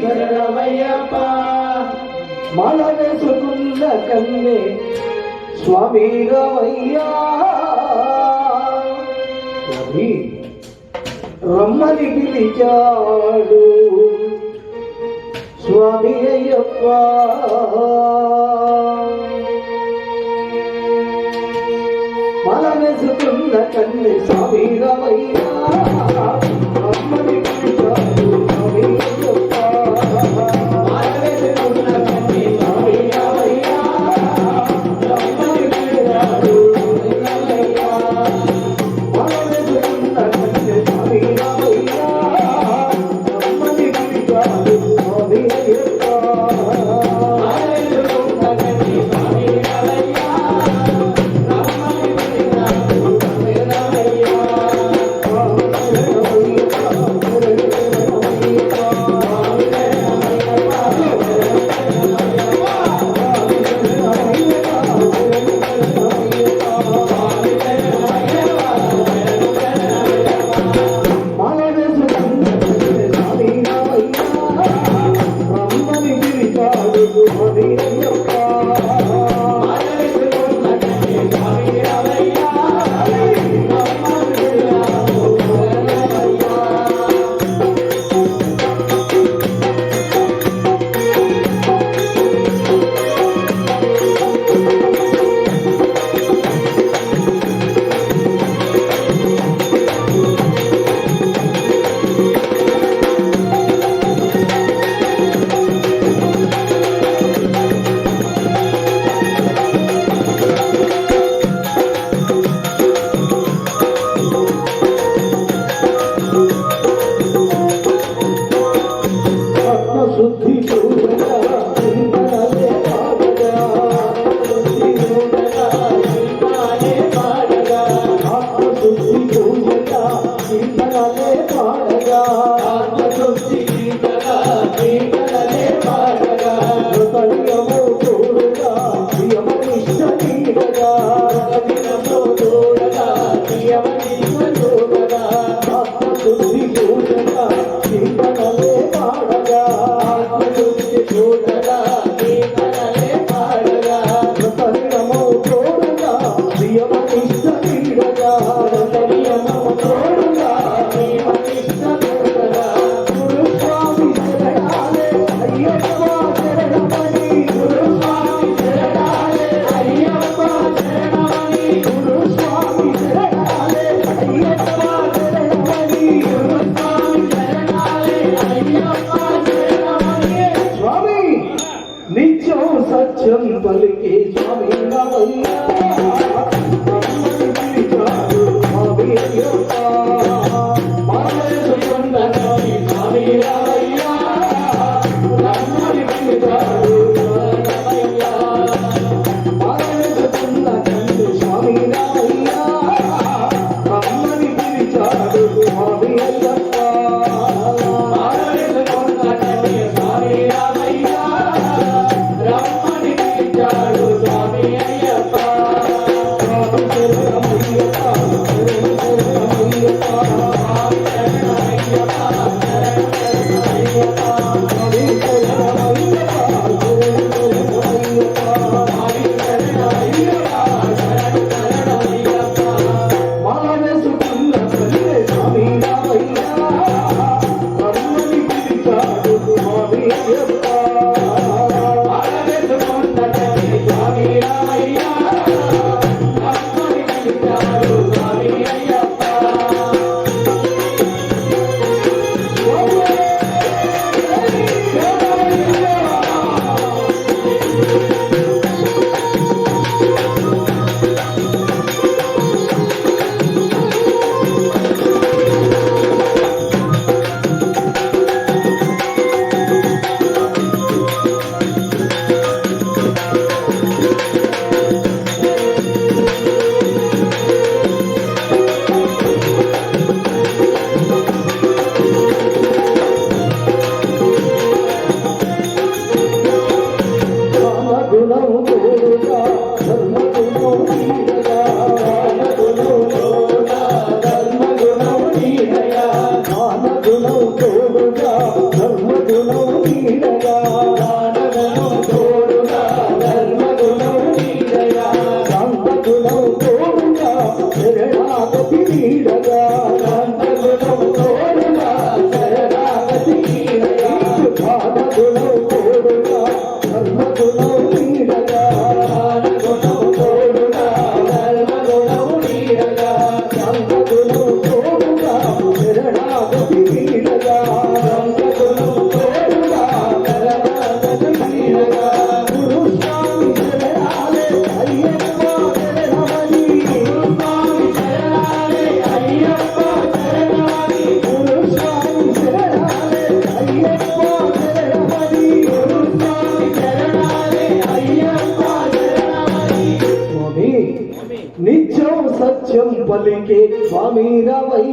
శంకరవయ్యప్ప మాల కన్నే స్వామి రవయ్యాని రమ్మని పిలిచాడు స్వామి అయ్యప్ప. మన మెసుకున్న కన్నే స్వామి రవయ్యా. నిత్యం సత్యం పలికే స్వామి రవై